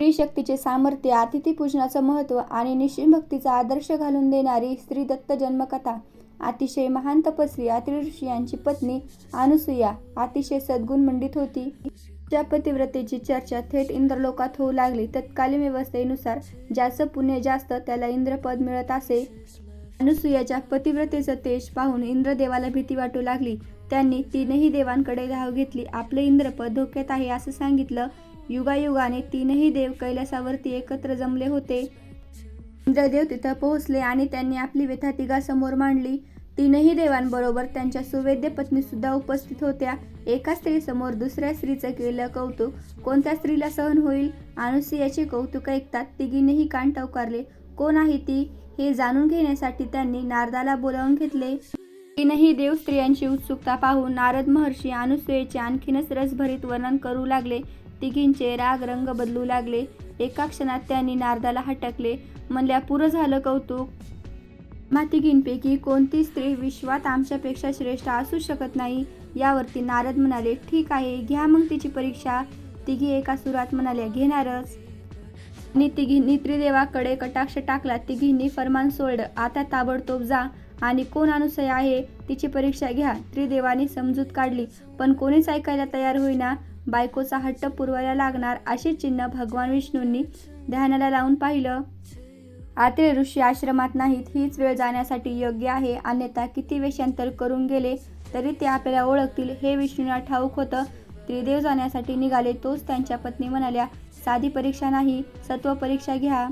स्त्री शक्तीचे सामर्थ्य अतिथी पूजनाचं महत्त्व आणि निश्चिम भक्तीचा आदर्श घालून देणारी स्त्री दत्त जन्मकथा अतिशय महान तपस्वी अतिऋषी ऋषी यांची पत्नी अनुसूया अतिशय सद्गुण मंडित होती. त्या पतिव्रतेची चर्चा थेट इंद्रलोकात होऊ लागली. तत्कालीन व्यवस्थेनुसार ज्याचं पुण्य जास्त त्याला इंद्रपद मिळत असे. अनुसूयाच्या पतिव्रतेचं तेज पाहून इंद्रदेवाला भीती वाटू लागली. त्यांनी तीनही देवांकडे धाव घेतली. आपले इंद्रपद धोक्यात आहे असं सांगितलं. युगायुगाने तीनही देव कैलासावरती एकत्र जमले होते. इंद्रदेव तिथं पोहोचले आणि त्यांनी आपली व्यथा तिघासमोर मांडली. तीनही देवांबरोबर त्यांच्या सुवेद्य पत्नी सुद्धा उपस्थित होत्या. एका स्त्रीसमोर दुसऱ्या स्त्रीचं केलं कौतुक. कोणत्या स्त्रीला सहन होईल? अनुसुयाचे कौतुक ऐकतात तिघीनेही कान टवकारले. कोण आहे ती? हे जाणून घेण्यासाठी त्यांनी नारदाला बोलावून घेतले. तीनही देव स्त्रियांची उत्सुकता पाहून नारद महर्षी अनुसूयेचे आणखीनच रसभरीत वर्णन करू लागले. तिघींचे राग रंग बदलू लागले. एका क्षणात त्यांनी नारदाला हटकले. म्हणल्या पुरं झालं कौतुक. मातिकींपैकी कोणती स्त्री विश्वात आमच्यापेक्षा श्रेष्ठ असू शकत नाही यावरती नारद म्हणाले ठीक आहे घ्या मग तिची परीक्षा तिघी एका सुरात म्हणाल्या घेणारच आणि तिघींनी त्रिदेवाकडे कटाक्ष टाकला. तिघींनी फरमान सोडलं. आता ताबडतोब जा. आणि कोण अनुसय आहे? तिची परीक्षा घ्या त्रिदेवानी समजूत काढली. पण कोणीच ऐकायला तयार होईना. बायकोचा हट्ट पुरवायला लागणार अशी चिन्ह भगवान विष्णूंनी ध्यानाला लावून पाहिलं. आत्रे ऋषी आश्रमात नाहीत हीच वेळ जाण्यासाठी योग्य आहे. अन्यथा किती वेषांतर करून गेले तरी ते आपल्याला ओळखतील. हे विष्णूंना ठाऊक होतं त्रिदेव जाण्यासाठी निघाले तोच त्यांच्या पत्नी म्हणाल्या साधी परीक्षा नाही सत्व परीक्षा घ्या.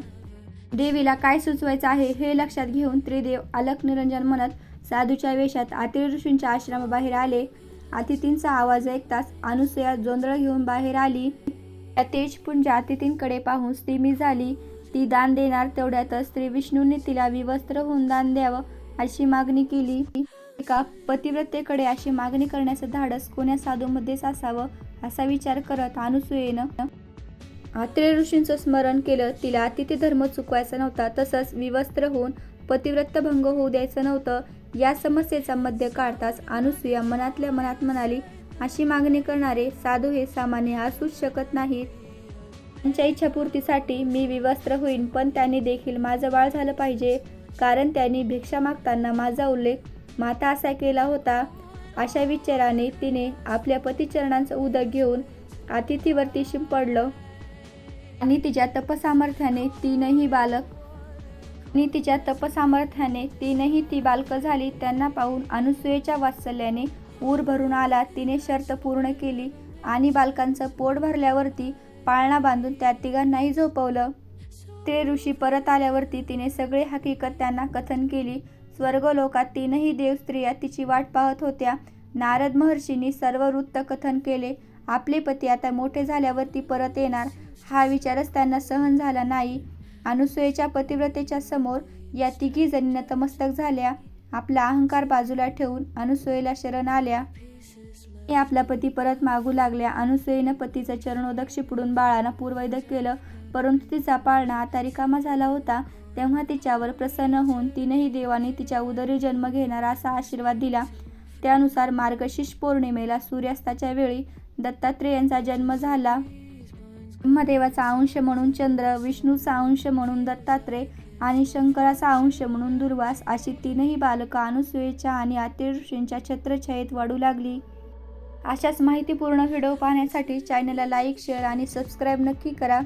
देवीला काय सुचवायचं आहे हे लक्षात घेऊन त्रिदेव अलक निरंजन म्हणत साधूच्या वेशात आतिर ऋषींच्या आश्रमाबाहेर आले. अतिथींचा आवाज ऐकताच अनुसया जोंधळ घेऊन बाहेर आली. त्या तेजपुंज अतिथींकडे पाहून स्थिमी झाली. ती दान देणार तेवढ्यातच स्त्री विष्णूंनी तिला विवस्त्र होऊन दान द्यावं अशी मागणी केली. एका पतिव्रतेकडे अशी मागणी करण्याचं धाडस कोण्या साधूमध्येच असावं असा विचार करत अनुसूयेनं आत्रे ऋषींचं स्मरण केलं. तिला अतिथी धर्म चुकवायचा नव्हता. तसंच विवस्त्र होऊन पतिव्रत भंग होऊ द्यायचं नव्हतं. या समस्येचा मध्य काढताच अनुसूया मनातल्या मनात म्हणाली अशी मागणी करणारे साधू हे सामान्य असूच शकत नाहीत. त्यांच्या इच्छापूर्तीसाठी मी विवस्त्र होईन पण त्यांनी देखील माझं बाळ झालं पाहिजे कारण त्यांनी भिक्षा मागताना माझा उल्लेख माता असा केला होता. अशा विचाराने तिने आपल्या पतिचरणांचं उदक घेऊन अतिथीवरती शिंपडलं. आणि तिच्या तपसामर्थ्याने तीनही बालक आणि तिच्या तपसामर्थ्याने तीनही ती बालकं झाली त्यांना पाहून अनुसूयेच्या वात्सल्याने ऊर भरून आला. तिने शर्त पूर्ण केली आणि बालकांचं पोट भरल्यावरती पाळणा बांधून त्या तिघांनाही झोपवलं. ते ऋषी परत आल्यावरती तिने सगळे हकीकत त्यांना कथन केली. स्वर्गलोकात तीनही देवस्त्रिया तिची वाट पाहत होत्या. नारद महर्षींनी सर्व वृत्त कथन केले. आपले पती आता मोठे झाल्यावरती परत येणार. हा विचारच त्यांना सहन झाला नाही. अनुसूयेच्या पतिव्रतेच्या समोर या तिघी जणी नतमस्तक झाल्या. आपला अहंकार बाजूला ठेवून अनुसूयेला शरण आल्या. हे आपला पती परत मागू लागल्या. अनुसूयेनं पतीचं चरणोदक शिपडून बाळानं पूर्वैदक केलं. परंतु तिचा पाळणा आता रिकामा झाला होता. तेव्हा तिच्यावर प्रसन्न होऊन तिनेही देवाने तिच्या उदरी जन्म घेणारा असा आशीर्वाद दिला. त्यानुसार मार्गशीर्ष पौर्णिमेला सूर्यास्ताच्या वेळी दत्तात्रेयांचा जन्म झाला. ब्रह्मदेवाचा अंश म्हणून चंद्र विष्णूचा अंश म्हणून दत्तात्रेय आणि शंकराचा अंश म्हणून दुर्वास अशी तीनही बालकं अनुसूयेच्या आणि आतिऋषींच्या छत्रछायेत वाढू लागली. अशाच माहितीपूर्ण व्हिडिओ पाहण्यासाठी चॅनलला लाईक शेअर आणि सबस्क्राईब नक्की करा.